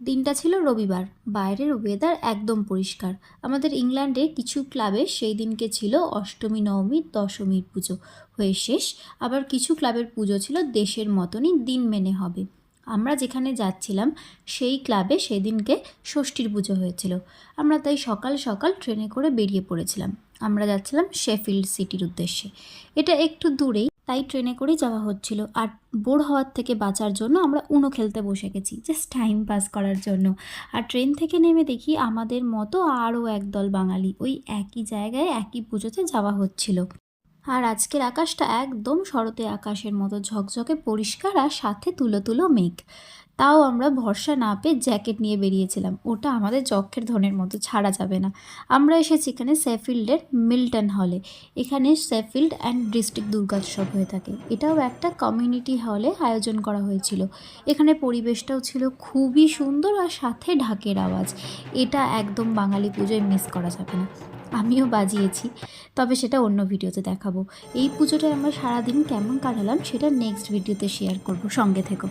দিনটা ছিল রবিবার। বাইরের ওয়েদার একদম পরিষ্কার। আমাদের ইংল্যান্ডে কিছু ক্লাবে সেই দিনকে ছিল অষ্টমী, নবমী, দশমীর পুজো। হয়ে শেষ। আবার কিছু ক্লাবের পুজো ছিল দেশের মতনই দিন মেনে হবে। আমরা যেখানে যাচ্ছিলাম, সেই ক্লাবে সেদিনকে ষষ্ঠীর পুজো হয়েছিল। আমরা তাই সকাল সকাল ট্রেনে করে বেরিয়ে পড়েছিলাম। আমরা যাচ্ছিলাম শেফিল্ড সিটির উদ্দেশ্যে। এটা একটু দূরেই তাই ট্রেনে করে যাওয়া হচ্ছিল। আর বোর হওয়ার থেকে বাঁচার জন্য আমরা উনো খেলতে বসে গেছি জাস্ট টাইম পাস করার জন্য। আর ট্রেন থেকে নেমে দেখি আমাদের মতো আরও একদল বাঙালি ওই একই জায়গায় একই পুজোতে যাওয়া হচ্ছিল। আর আজকের আকাশটা একদম শরতে আকাশের মতো ঝকঝকে পরিষ্কার আর সাথে তুলো তুলো মেঘ। তাও আমরা ভরসা না পেয়ে জ্যাকেট নিয়ে বেরিয়েছিলাম। ওটা আমাদের যক্ষের ধনের মতো, ছাড়া যাবে না। আমরা এসেছি এখানে সেফিল্ডের মিল্টন হলে। এখানে সেফিল্ড অ্যান্ড ডিস্ট্রিক্ট দুর্গোৎসব হয়ে থাকে। এটাও একটা কমিউনিটি হলে আয়োজন করা হয়েছিল। এখানে পরিবেশটাও ছিল খুবই সুন্দর আর সাথে ঢাকের আওয়াজ। এটা একদম বাঙালি পুজোয় মিস করা যাবে না। আমিও বাজিয়েছি, তবে সেটা অন্য ভিডিওতে দেখাবো। এই পুজোটায় আমরা সারাদিন কেমন কাটালাম সেটা নেক্সট ভিডিওতে শেয়ার করব। সঙ্গে থেকো।